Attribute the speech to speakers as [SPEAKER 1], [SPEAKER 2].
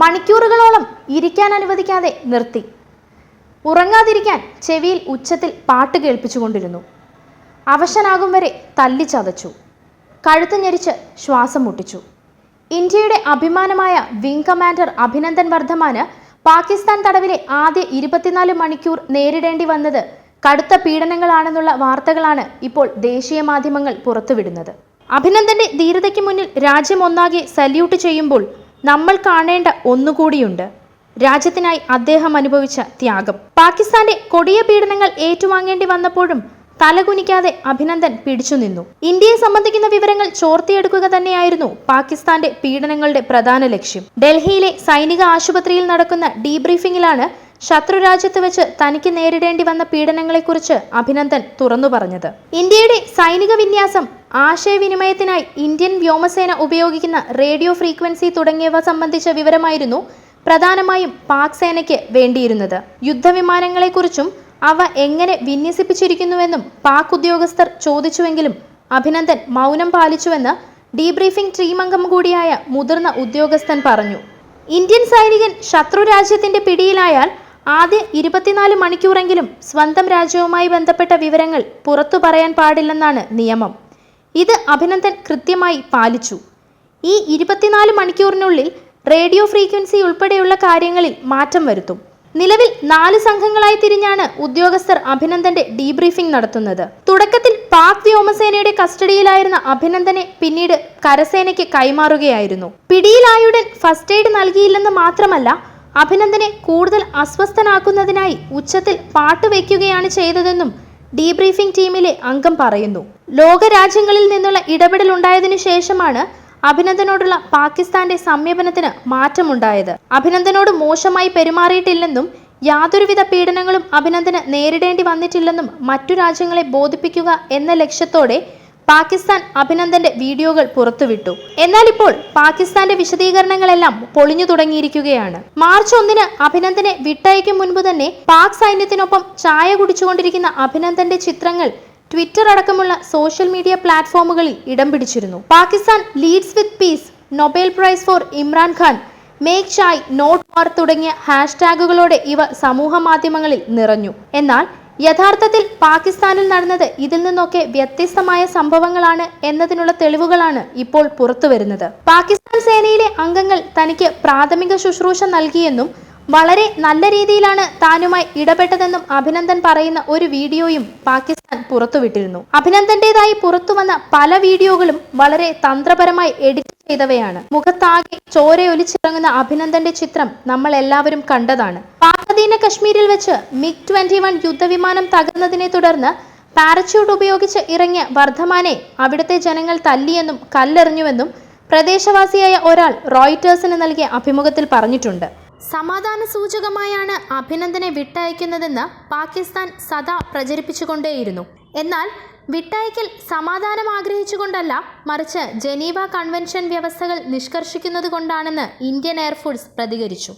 [SPEAKER 1] മണിക്കൂറുകളോളം ഇരിക്കാൻ അനുവദിക്കാതെ നിർത്തി. ഉറങ്ങാതിരിക്കാൻ ചെവിയിൽ ഉച്ചത്തിൽ പാട്ട് കേൾപ്പിച്ചുകൊണ്ടിരുന്നു. അവശനാകും വരെ തല്ലി ചതച്ചു. കഴുത്ത് ഞെരിച്ച് ശ്വാസം മുട്ടിച്ചു. ഇന്ത്യയുടെ അഭിമാനമായ വിംഗ് കമാൻഡർ അഭിനന്ദൻ വർദ്ധമാന് പാകിസ്ഥാൻ തടവിലെ ആദ്യ ഇരുപത്തിനാല് മണിക്കൂർ നേരിടേണ്ടി വന്നത് കടുത്ത പീഡനങ്ങളാണെന്നുള്ള വാർത്തകളാണ് ഇപ്പോൾ ദേശീയ മാധ്യമങ്ങൾ പുറത്തുവിടുന്നത്. അഭിനന്ദന്റെ ധീരതയ്ക്ക് മുന്നിൽ രാജ്യം ഒന്നാകെ സല്യൂട്ട് ചെയ്യുമ്പോൾ നമ്മൾ കാണേണ്ട ഒന്നുകൂടിയുണ്ട്. രാജ്യത്തിനായി അദ്ദേഹം അനുഭവിച്ച ത്യാഗം. പാകിസ്ഥാന്റെ കൊടിയ പീഡനങ്ങൾ ഏറ്റുവാങ്ങേണ്ടി വന്നപ്പോഴും തലകുനിക്കാതെ അഭിനന്ദൻ പിടിച്ചു നിന്നു. ഇന്ത്യയെ സംബന്ധിക്കുന്ന വിവരങ്ങൾ ചോർത്തിയെടുക്കുക തന്നെയായിരുന്നു പാകിസ്ഥാന്റെ പീഡനങ്ങളുടെ പ്രധാന ലക്ഷ്യം. ഡൽഹിയിലെ സൈനിക ആശുപത്രിയിൽ നടക്കുന്ന ഡീബ്രീഫിംഗിലാണ് ശത്രു രാജ്യത്ത് വെച്ച് തനിക്ക് നേരിടേണ്ടി വന്ന പീഡനങ്ങളെക്കുറിച്ച് അഭിനന്ദൻ തുറന്നു പറഞ്ഞത്. ഇന്ത്യയുടെ സൈനിക വിന്യാസം ആശയവിനിമയത്തിനായി ഇന്ത്യൻ വ്യോമസേന ഉപയോഗിക്കുന്ന റേഡിയോ ഫ്രീക്വൻസി തുടങ്ങിയവ സംബന്ധിച്ച വിവരമായിരുന്നു പ്രധാനമായും പാക് സേനയ്ക്ക് വേണ്ടിയിരുന്നത്. യുദ്ധവിമാനങ്ങളെക്കുറിച്ചും അവ എങ്ങനെ വിന്യസിപ്പിച്ചിരിക്കുന്നുവെന്നും പാക് ഉദ്യോഗസ്ഥർ ചോദിച്ചുവെങ്കിലും അഭിനന്ദൻ മൗനം പാലിച്ചുവെന്ന് ഡീബ്രീഫിംഗ് ടീമംഗം കൂടിയായ മുതിർന്ന ഉദ്യോഗസ്ഥൻ പറഞ്ഞു. ഇന്ത്യൻ സൈനികൻ ശത്രു രാജ്യത്തിന്റെ പിടിയിലായാൽ ആദ്യ ഇരുപത്തിനാല് മണിക്കൂറെങ്കിലും സ്വന്തം രാജ്യവുമായി ബന്ധപ്പെട്ട വിവരങ്ങൾ പുറത്തു പറയാൻ പാടില്ലെന്നാണ് നിയമം. ഇത് അഭിനന്ദൻ കൃത്യമായി പാലിച്ചു. ഈ ഇരുപത്തിനാല് മണിക്കൂറിനുള്ളിൽ റേഡിയോ ഫ്രീക്വൻസി ഉൾപ്പെടെയുള്ള കാര്യങ്ങളിൽ മാറ്റം വരുത്തും. നിലവിൽ നാല് സംഘങ്ങളായി തിരിഞ്ഞാണ് ഉദ്യോഗസ്ഥർ അഭിനന്ദന്റെ ഡീബ്രീഫിംഗ് നടത്തുന്നത്. തുടക്കത്തിൽ പാക് വ്യോമസേനയുടെ കസ്റ്റഡിയിലായിരുന്ന അഭിനന്ദനെ പിന്നീട് കരസേനയ്ക്ക് കൈമാറുകയായിരുന്നു. പിടിയിലായുടൻ ഫസ്റ്റ് എയ്ഡ് നൽകിയില്ലെന്ന് മാത്രമല്ല അഭിനന്ദനെ കൂടുതൽ അസ്വസ്ഥനാക്കുന്നതിനായി ഉച്ചത്തിൽ പാട്ട് വയ്ക്കുകയാണ് ചെയ്തതെന്നും ഡീബ്രീഫിംഗ് ടീമിലെ അംഗം പറയുന്നു. ലോകരാജ്യങ്ങളിൽ നിന്നുള്ള ഇടപെടൽ ഉണ്ടായതിനു ശേഷമാണ് അഭിനന്ദനോടുള്ള പാകിസ്ഥാന്റെ സമീപനത്തിന് മാറ്റമുണ്ടായത്. അഭിനന്ദനോട് മോശമായി പെരുമാറിയിട്ടില്ലെന്നും യാതൊരുവിധ പീഡനങ്ങളും അഭിനന്ദന് നേരിടേണ്ടി വന്നിട്ടില്ലെന്നും മറ്റു രാജ്യങ്ങളെ ബോധിപ്പിക്കുക എന്ന ലക്ഷ്യത്തോടെ പാകിസ്ഥാൻ അഭിനന്ദന്റെ വീഡിയോകൾ പുറത്തുവിട്ടു. എന്നാൽ ഇപ്പോൾ പാകിസ്ഥാന്റെ വിശദീകരണങ്ങളെല്ലാം പൊളിഞ്ഞു തുടങ്ങിയിരിക്കുകയാണ്. മാർച്ച് ഒന്നിന് അഭിനന്ദനെ വിട്ടയക്കും മുൻപ് തന്നെ പാക് സൈന്യത്തിനൊപ്പം ചായ കുടിച്ചുകൊണ്ടിരിക്കുന്ന അഭിനന്ദന്റെ ചിത്രങ്ങൾ ട്വിറ്റർ അടക്കമുള്ള സോഷ്യൽ മീഡിയ പ്ലാറ്റ്ഫോമുകളിൽ ഇടം പിടിച്ചിരുന്നു. Pakistan leads with peace Nobel prize for Imran Khan make chai not war തുടങ്ങിയ ഹാഷ്ടാഗുകളോടെ ഇവ സമൂഹ മാധ്യമങ്ങളിൽ നിറഞ്ഞു. എന്നാൽ യഥാർത്ഥത്തിൽ പാകിസ്ഥാനിൽ നടന്നത് ഇതിൽ നിന്നൊക്കെ വ്യത്യസ്തമായ സംഭവങ്ങളാണ് എന്നതിനുള്ള തെളിവുകളാണ് ഇപ്പോൾ പുറത്തുവരുന്നത്. പാകിസ്ഥാൻ സേനയിലെ അംഗങ്ങൾ തനിക്ക് പ്രാഥമിക ശുശ്രൂഷ നൽകിയെന്നും വളരെ നല്ല രീതിയിലാണ് താനുമായി ഇടപെട്ടതെന്നും അഭിനന്ദൻ പറയുന്ന ഒരു വീഡിയോയും പാകിസ്ഥാൻ പുറത്തുവിട്ടിരുന്നു. അഭിനന്ദന്റേതായി പുറത്തുവന്ന പല വീഡിയോകളും വളരെ തന്ത്രപരമായി എഡിറ്റ് ചെയ്തവയാണ്. മുഖത്താകെ ചോരയൊലിച്ചിറങ്ങുന്ന അഭിനന്ദന്റെ ചിത്രം നമ്മൾ എല്ലാവരും കണ്ടതാണ്. പാകദീന കശ്മീരിൽ വെച്ച് മിഗ് ട്വന്റി വൺ യുദ്ധവിമാനം തകർന്നതിനെ തുടർന്ന് പാരച്യൂട്ട് ഉപയോഗിച്ച് ഇറങ്ങിയ വർദ്ധമാനെ അവിടുത്തെ ജനങ്ങൾ തല്ലിയെന്നും കല്ലെറിഞ്ഞുവെന്നും പ്രദേശവാസിയായ ഒരാൾ റോയിറ്റേഴ്സിന് നൽകിയ അഭിമുഖത്തിൽ പറഞ്ഞിട്ടുണ്ട്. സമാധാന സൂചകമായാണ് അഭിനന്ദനെ വിട്ടയക്കുന്നതെന്ന് പാകിസ്ഥാൻ സദാ പ്രചരിപ്പിച്ചുകൊണ്ടേയിരുന്നു. എന്നാൽ വിട്ടയക്കൽ സമാധാനം ആഗ്രഹിച്ചുകൊണ്ടല്ല മറിച്ച് ജനീവ കൺവെൻഷൻ വ്യവസ്ഥകൾ നിഷ്കർഷിക്കുന്നത് കൊണ്ടാണെന്ന് ഇന്ത്യൻ എയർഫോഴ്സ് പ്രതികരിച്ചു.